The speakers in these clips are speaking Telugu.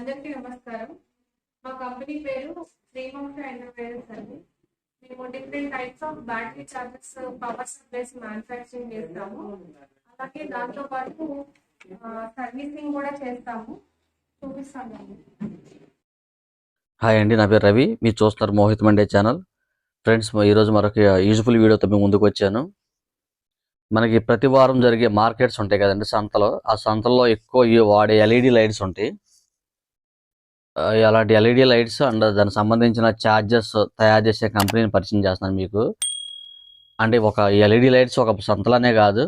అందరికీ నమస్కారం. మా కంపెనీ పేరు శ్రీవంశ ఎంటర్ప్రైజెస్ అండి. మేము different types of battery charges power supplies manufacturing చేస్తాము. అలాగే దాంతో పాటు సర్వీసింగ్ కూడా చేస్తాము. చూపిస్తాము హాయ్ అండి నా పేరు రవి. మీరు చూస్తున్నారు మోహిత్ మండే ఛానల్. ఫ్రెండ్స్ ఈరోజు మరొక యూజ్ఫుల్ వీడియోతో మేము ముందుకు వచ్చాను. మనకి ప్రతి వారం జరిగే మార్కెట్స్ ఉంటాయి కదండి సంతలో. ఆ సంతల్లో ఎక్కువ వాడే ఎల్ఈడి లైట్స్ ఉంటాయి. అలాంటి ఎల్ఈడి లైట్స్ అండ్ దానికి సంబంధించిన ఛార్జెస్ తయారు చేసే కంపెనీని పరిచయం చేస్తున్నాను మీకు. అంటే ఒక ఎల్ఈడి లైట్స్ ఒక సంతలనే కాదు.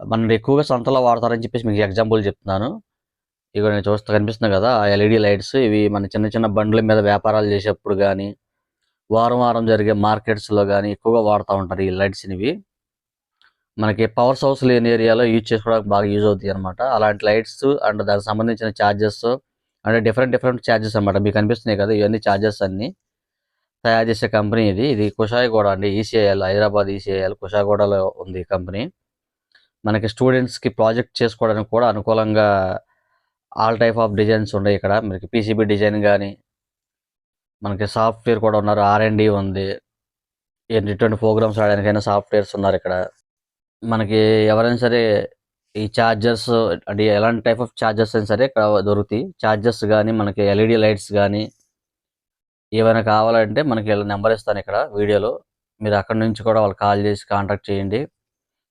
మనం ఎక్కువగా సంతలో వాడతారని చెప్పేసి మీకు ఎగ్జాంపుల్ చెప్తున్నాను. ఇక నేను చూస్తే కనిపిస్తుంది కదా ఎల్ఈడి లైట్స్ ఇవి మన చిన్న చిన్న బండ్ల మీద వ్యాపారాలు చేసేప్పుడు కానీ వారం వారం జరిగే మార్కెట్స్లో కానీ ఎక్కువగా వాడుతూ ఉంటారు ఈ లైట్స్ ఇవి. మనకి పవర్ సోర్స్ లేని ఏరియాలో యూజ్ చేసుకోవడానికి బాగా యూజ్ అవుతాయి అనమాట అలాంటి లైట్స్ అండ్ దానికి సంబంధించిన ఛార్జెస్ అంటే డిఫరెంట్ డిఫరెంట్ ఛార్జెస్ అనమాట మీకు కనిపిస్తున్నాయి కదా ఇవన్నీ ఛార్జెస్ అన్ని తయారు చేసే కంపెనీ ఇది. ఇది కుషాయిగూడ అండి ఈసీఐఎల్ హైదరాబాద్ ఈసీఐఎల్ కుషాయిగూడలో ఉంది ఈ కంపెనీ మనకి స్టూడెంట్స్కి ప్రాజెక్ట్ చేసుకోవడానికి కూడా అనుకూలంగా ఆల్ టైప్ ఆఫ్ డిజైన్స్ ఉన్నాయి ఇక్కడ. మనకి పీసీబీ డిజైన్ కానీ మనకి సాఫ్ట్వేర్ కూడా ఉన్నారు. ఆర్ డి ఉంది. ఎటువంటి ప్రోగ్రామ్స్ ఆడడానికైనా సాఫ్ట్వేర్స్ ఉన్నారు ఇక్కడ. మనకి ఎవరైనా సరే ఈ ఛార్జర్స్ అంటే ఎలాంటి టైప్ ఆఫ్ ఛార్జర్స్ అయినా సరే ఇక్కడ దొరుకుతాయి. ఛార్జర్స్ కానీ మనకి ఎల్ఈడి లైట్స్ కానీ ఏమైనా కావాలంటే మనకి ఇలా నెంబర్ ఇస్తాను ఇక్కడ వీడియోలో. మీరు అక్కడ నుంచి కూడా వాళ్ళు కాల్ చేసి కాంటాక్ట్ చేయండి.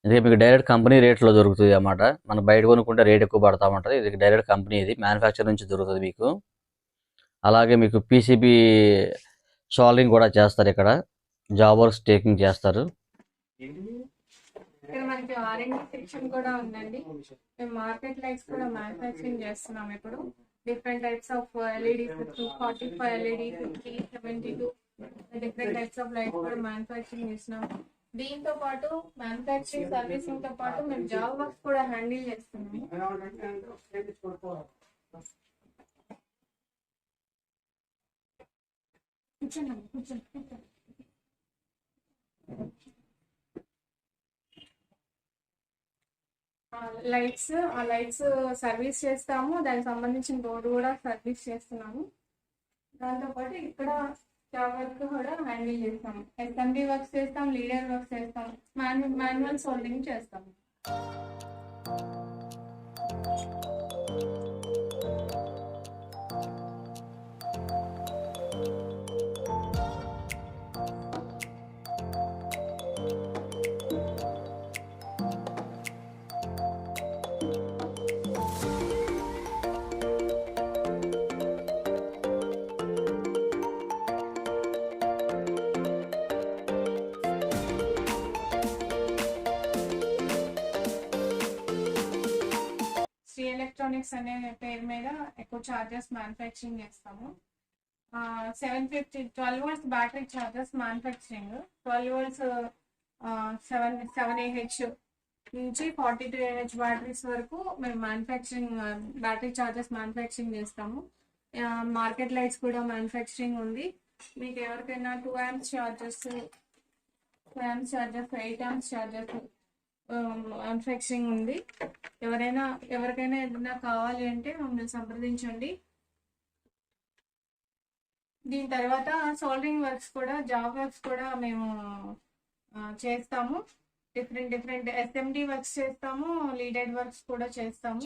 ఇది మీకు డైరెక్ట్ కంపెనీ రేట్లో దొరుకుతుంది అన్నమాట. మనం బయట కొనుక్కుంటే రేట్ ఎక్కువ పడతా ఉంటుంది. ఇది డైరెక్ట్ కంపెనీ ఇది. మ్యానుఫ్యాక్చర్ నుంచి దొరుకుతుంది మీకు. అలాగే మీకు పీసీబీ సాల్వింగ్ కూడా చేస్తారు ఇక్కడ. జాబ్ వర్క్స్ టేకింగ్ చేస్తారు. ఇక్కడ మనకి ఆర్ఎండి సెక్షన్ కూడా ఉందండి. మేము మార్కెట్ లైట్స్ కూడా మ్యానుఫ్యాక్చరింగ్ చేస్తున్నాం ఇప్పుడు. Different types of LED two forty five LED fifty seventy two different types of lights కూడా మ్యానుఫ్యాక్చరింగ్ చేస్తున్నాం. దీంతో పాటు మ్యానుఫ్యాక్చరింగ్ సర్వీసింగ్తో పాటు మేము జాబ్ వర్క్స్ కూడా హ్యాండిల్ చేస్తున్నాము కూర్చోండి కూర్చోండి కూర్చోండి లైట్స్ ఆ లైట్స్ సర్వీస్ చేస్తాము. దానికి సంబంధించిన బోర్డు కూడా సర్వీస్ చేస్తున్నాము. దాంతోపాటు ఇక్కడ జాబ్ వర్క్ కూడా హ్యాండిల్ చేస్తాము. ఎస్ఎంబి వర్క్స్ చేస్తాం లీడర్ వర్క్స్ చేస్తాం. మాన్యువల్ సోల్డింగ్ చేస్తాము. ఎలక్ట్రానిక్స్ అనే పేరు మీద ఎక్కువ చార్జెస్ మ్యానుఫ్యాక్చరింగ్ చేస్తాము. Seven fifty twelve volts battery charges manufacturing twelve volts seven seven AH నుంచి ఫార్టీ టూ ఏహెచ్ బ్యాటరీస్ వరకు మేము మ్యానుఫ్యాక్చరింగ్ బ్యాటరీ చార్జెస్ మ్యానుఫ్యాక్చరింగ్ చేస్తాము. మార్కెట్ లైట్స్ కూడా మ్యానుఫ్యాక్చరింగ్ ఉంది. మీకు ఎవరికైనా two amps charges two amps charges eight amps charges manufacturing ఉంది. ఎవరైనా ఎవరికైనా ఏదైనా కావాలి అంటే మమ్మల్ని సంప్రదించండి. దీని తర్వాత సోల్డరింగ్ వర్క్స్ కూడా జాబ్ వర్క్స్ కూడా మేము చేస్తాము. డిఫరెంట్ డిఫరెంట్ ఎస్ఎండి వర్క్స్ చేస్తాము. లీడెడ్ వర్క్స్ కూడా చేస్తాము.